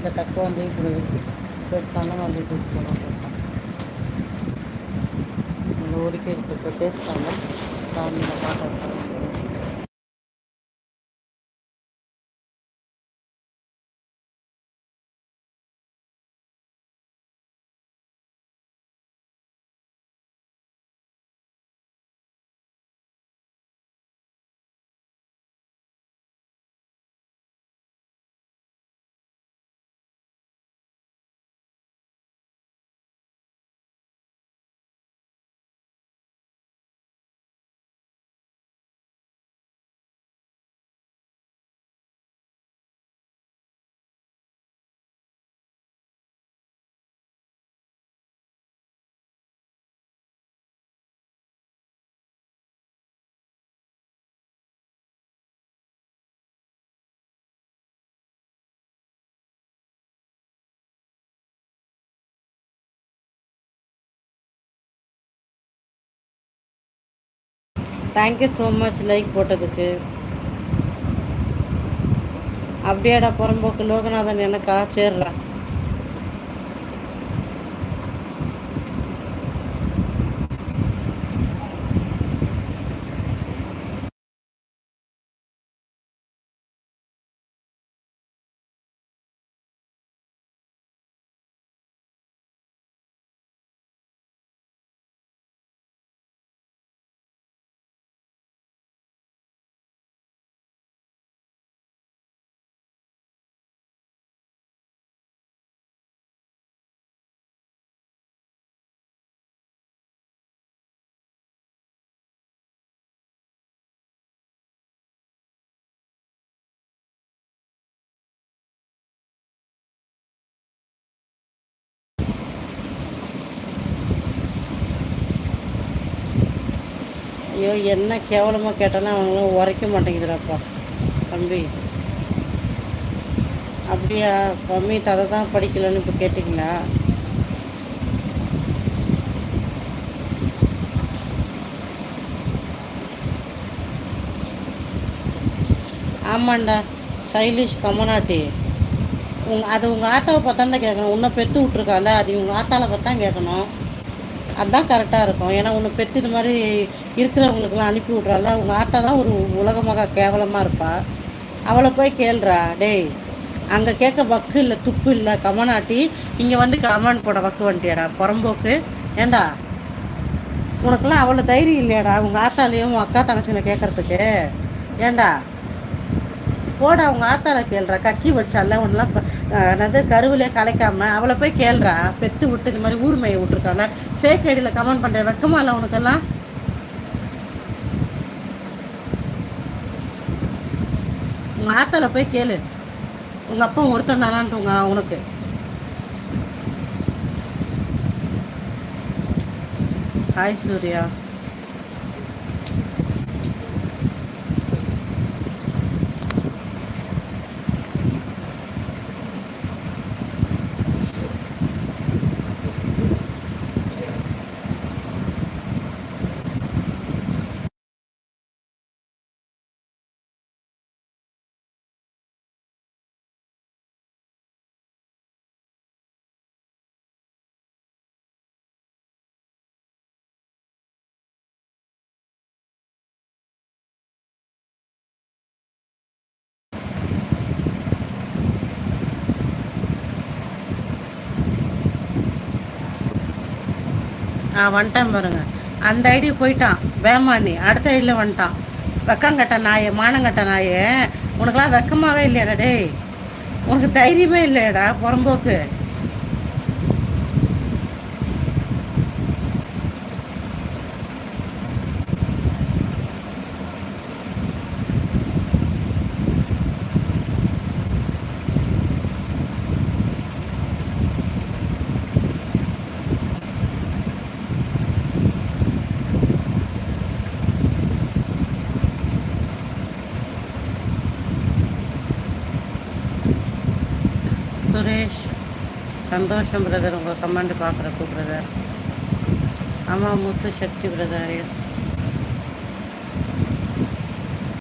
ఇంకా తక్కువ ఉంది. ఇప్పుడు పెడతాను మళ్ళీ తీసుకొని పెడతాను. ఊరికే పెట్టేస్తాను. దాని మీద మాట్లాడతాను தேங்க்யூ ஸோ மச் லைக் போட்டதுக்கு. அப்படியாடா புறம்போக்கு லோகநாதன் எனக்கா சேர்றா? ஐயோ என்ன கேவலமாக கேட்டாலும் அவங்களும் உரைக்க மாட்டேங்குதுடாப்பா. தம்பி. அப்படியா மம்மி ததை தான் படிக்கலன்னு இப்போ கேட்டிங்களா? ஆமாண்டா சைலிஷ் கமனாட்டி. உங்க அது உங்கள் ஆத்தாவை பார்த்தா கேட்கணும். உன்னை பெற்று விட்ருக்கால அது உங்கள் ஆத்தாவில் பார்த்தா கேட்கணும். அதுதான் கரெக்டாக இருக்கும். ஏன்னா உன்னை பெற்று இது மாதிரி இருக்கிறவங்களுக்கெல்லாம் அனுப்பி விட்றால உங்கள் ஆத்தா தான் ஒரு உலகமாக கேவலமாக இருப்பா. அவளை போய் கேள்றா டேய் அங்கே கேட்க வக்கு இல்லை துப்பு இல்லை கமனாட்டி இங்கே வந்து கமெண்ட் போட வக்கு வந்துட்டியாடா புறம்போக்கு. ஏண்டா? உனக்கெல்லாம் அவ்வளோ தைரியம் இல்லையாடா உங்கள் ஆத்தாலையும் உன் அக்கா தங்கச்சிங்களை கேட்குறதுக்கு? ஏண்டா? போடா அவங்க ஆத்தால கேள்றா கக்கி வச்சால ஒன்றெல்லாம் என்னது கருவிலே கலைக்காமல் அவளை போய் கேள்றா. பெத்து விட்டு இந்த மாதிரி ஊர்மையை மேய விட்டுருக்கால ஃபேக் ஐடியில் கமெண்ட் பண்ணுற வெக்கமா இல்லை உனக்கெல்லாம்? உங்கள் ஆத்தால போய் கேளு. உங்கள் அப்பா ஒருத்தன் தானான்ட்டுங்க உனக்கு. ஹாய் சூர்யா. வந்துட்டான் பாருங்க. அந்த ஐடி போயிட்டான். வேமானி அடுத்த ஐடியில் வந்துட்டான். வெக்கங்கட்ட நாயே மானங்கட்ட நாயே உனக்கெல்லாம் வெக்கமாகவே இல்லையாடா டேய். உனக்கு தைரியமே இல்லையாடா புறம்போக்கு. சுரேஷ் சந்தோஷம் பிரதர் உங்கள் கமெண்ட் பார்க்குறப்போ பிரதர் ஆமாம் முத்து சக்தி பிரதர் எஸ்